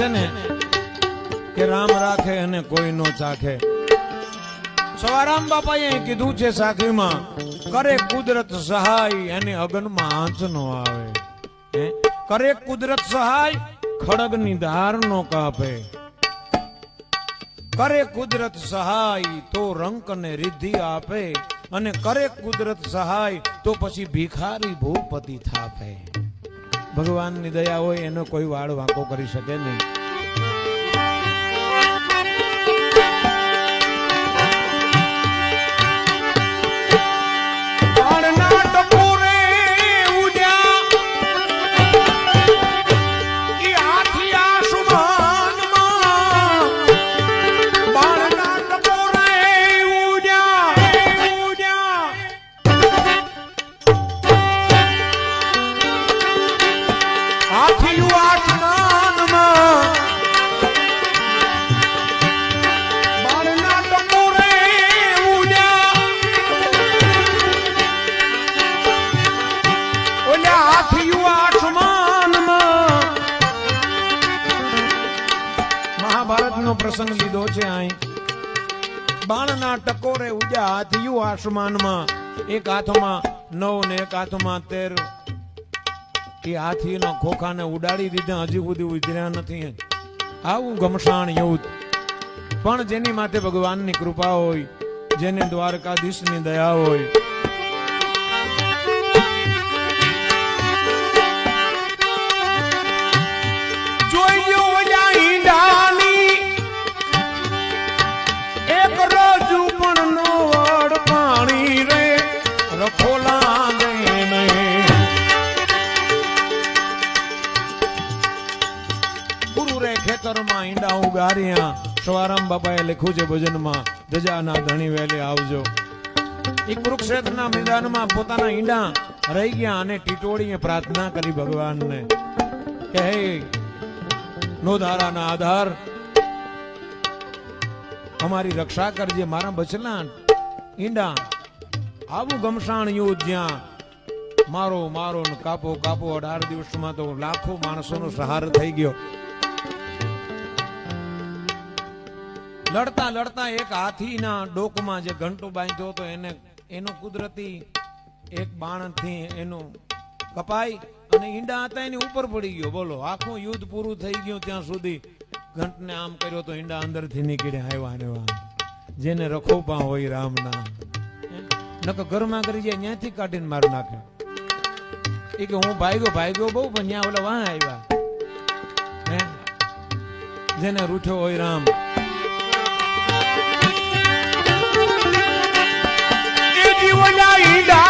છે ને, કે રામ રાખે અને કોઈ નો ચાખે. સવારામ બાપાએ કીધું છે સાખીમાં કરે કુદરત સહાય, એને અગનમાં આંચ નો આવે. કરે કુદરત સહાય, ખડગની ધાર નો કાપે. કરે કુદરત સહાય, તો રંક ને રિદ્ધિ આપે. અને કરે કુદરત સહાય, તો પછી ભિખારી ભૂપતિ થાપે. ભગવાનની દયા હોય એનો કોઈ વાળ વાંકો કરી શકે નહીં. મહાભારતનો પ્રસંગ લીધો છે અહીં. બાણના ટકોરે હાથ હાથીયું આસમાનમાં. એક હાથમાં નવ ને એક હાથમાં તેર. એ હાથીના ખોખાને ઉડાડી દીધા, હજી સુધી ઉતર્યા નથી આવું ઘમસાણ યુદ્ધ. પણ જેની માથે ભગવાનની કૃપા હોય, જેને દ્વારકાધીશની દયા હોય ગુરુ ઈંડા ઉગાર્યા. સવારામ બાપાએ લખ્યું છે ભજનમાં, ધજાના ધણી વેલે આવજો. એ કુરુક્ષેત્રના મેદાનમાં પોતાના ઈંડા રહી ગયા અને ટીટોળીએ પ્રાર્થના કરી ભગવાનને કે, હે નોધારાના આધાર, અમારી રક્ષા કરજે, મારા બચલા ઈંડા આવું ગમસાણ યુદ્ધ જ્યાં મારો મારો કાપો કાપો અઢાર દિવસમાં તો લાખો માણસોનો સહાર થઈ ગયો. લડતા લડતા એક હાથીના ડોકમાં જે ઘંટો બાંધ્યો હતો, એને એનો કુદરતી એક બાણથી એનું કપાઈ અને ઈંડા હતા એની ઉપર પડી ગયો. બોલો, આખું યુદ્ધ પૂરું થઈ ગયું ત્યાં સુધી. ઘંટને આમ કર્યો તો ઈંડા અંદરથી નીકળ્યા, આવ્યા ને જેને રખોપા હોય રામના નકર ઘરમાં કરી જાય ત્યાંથી કાઢીને માર નાખે. એ કે હું ભાગ્યો ભાગ્યો બહુ, પણ ત્યાં ઓલા વાહ આવ્યા. જેને રૂઠ્યો હોય રામ. கைடா